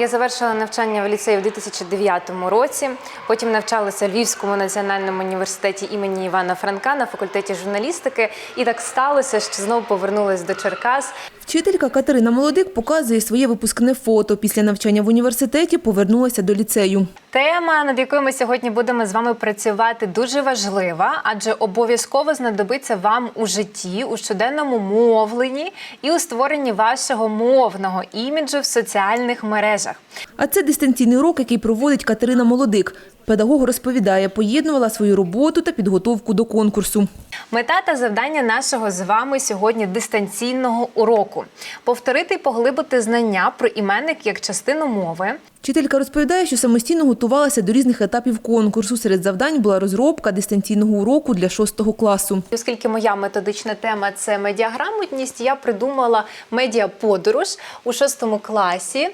Я завершила навчання в ліцеї в 2009 році. Потім навчалася в Львівському національному університеті імені Івана Франка на факультеті журналістики. І так сталося, що знову повернулася до Черкас. Вчителька Катерина Молодик показує своє випускне фото. Після навчання в університеті повернулася до ліцею. Тема, над якою ми сьогодні будемо з вами працювати, дуже важлива, адже обов'язково знадобиться вам у житті, у щоденному мовленні і у створенні вашого мовного іміджу в соціальних мережах. А це дистанційний урок, який проводить Катерина Молодик. Педагог розповідає, поєднувала свою роботу та підготовку до конкурсу. Мета та завдання нашого з вами сьогодні дистанційного уроку повторити і поглибити знання про іменник як частину мови. Вчителька розповідає, що самостійно готувалася до різних етапів конкурсу. Серед завдань була розробка дистанційного уроку для шостого класу. Оскільки моя методична тема це медіаграмотність, я придумала медіаподорож у шостому класі.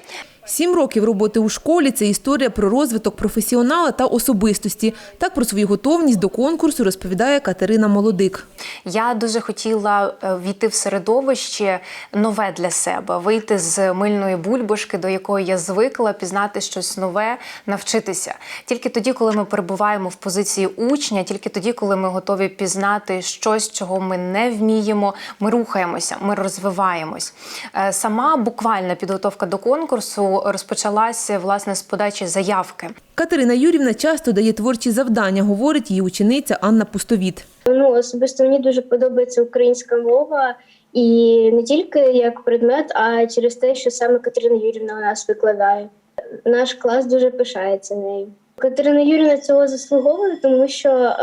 Сім років роботи у школі це історія про розвиток професіонала та особистості. Так про свою готовність до конкурсу розповідає Катерина Молодик. Я дуже хотіла е, війти в середовище нове для себе, вийти з мильної бульбашки, до якої я звикла, пізнати щось нове, навчитися. Тільки тоді, коли ми перебуваємо в позиції учня, тільки тоді, коли ми готові пізнати щось, чого ми не вміємо, ми рухаємося, ми розвиваємось. Е, Сама буквальна підготовка до конкурсу розпочалася власне з подачі заявки. Катерина Юрівна часто дає творчі завдання, говорить її учениця Анна Пустовіт. Ну, особисто мені дуже подобається українська мова, і не тільки як предмет, а через те, що саме Катерина Юрівна у нас викладає. Наш клас дуже пишається нею. Катерина Юрівна цього заслуговує, тому що е,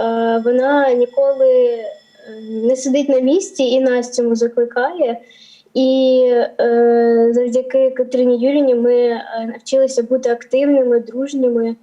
вона ніколи е, не сидить на місці і нас цьому закликає. І е, завдяки Катерині Юріні ми е, навчилися бути активними, дружніми,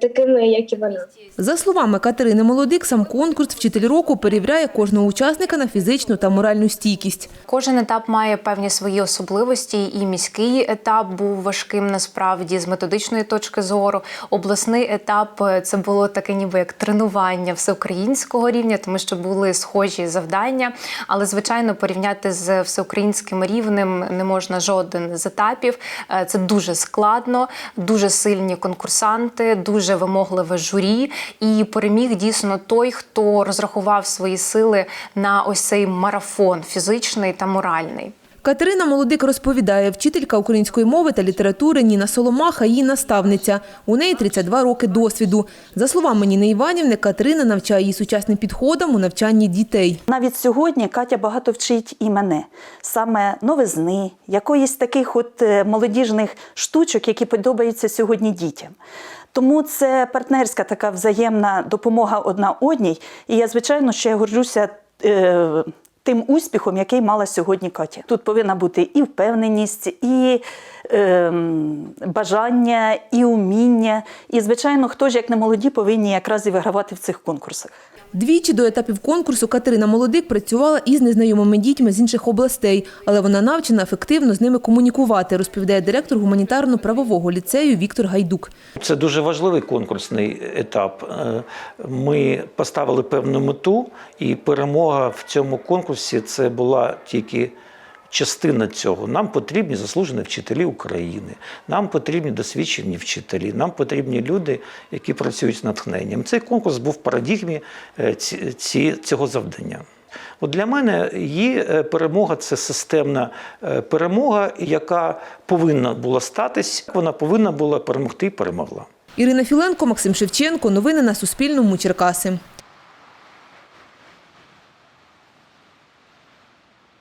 такими, як і вона. За словами Катерини Молодик, сам конкурс «Вчитель року» перевіряє кожного учасника на фізичну та моральну стійкість. Кожен етап має певні свої особливості, і міський етап був важким насправді з методичної точки зору. Обласний етап е, це було таке, ніби як тренування всеукраїнського рівня, тому що були схожі завдання. Але звичайно, порівняти з всеукраїнським рівнем не можна жоден з етапів. Е, Це дуже складно, дуже сильні конкурсанти, дуже вимогливе журі. І переміг дійсно той, хто розрахував свої сили на ось цей марафон фізичний та моральний. Катерина Молодик розповідає, вчителька української мови та літератури Ніна Соломаха – її наставниця. У неї 32 роки досвіду. За словами Ніни Іванівни, Катерина навчає її сучасним підходам у навчанні дітей. Навіть сьогодні Катя багато вчить і мене саме новизни, якоїсь таких от е, молодіжних штучок, які подобаються сьогодні дітям. Тому це партнерська така взаємна допомога одна одній. І я, звичайно, ще горжуся. Е- Тим успіхом, який мала сьогодні Катя. Тут повинна бути і впевненість, і бажання, і уміння. І, звичайно, хто ж, як не молоді, повинні якраз і вигравати в цих конкурсах. Двічі до етапів конкурсу Катерина Молодик працювала із незнайомими дітьми з інших областей, але вона навчена ефективно з ними комунікувати, розповідає директор гуманітарно-правового ліцею Віктор Гайдук. Це дуже важливий конкурсний етап. Е, Ми поставили певну мету, і перемога в цьому конкурсі це була тільки частина цього. Нам потрібні заслужені вчителі України, нам потрібні досвідчені вчителі, нам потрібні люди, які працюють з натхненням. Цей конкурс був в парадігмі е, цього завдання. От для мене її е, перемога це системна е, перемога, яка повинна була статись. Вона повинна була перемогти і перемогла. Ірина Філенко, Максим Шевченко. Новини на Суспільному. Черкаси.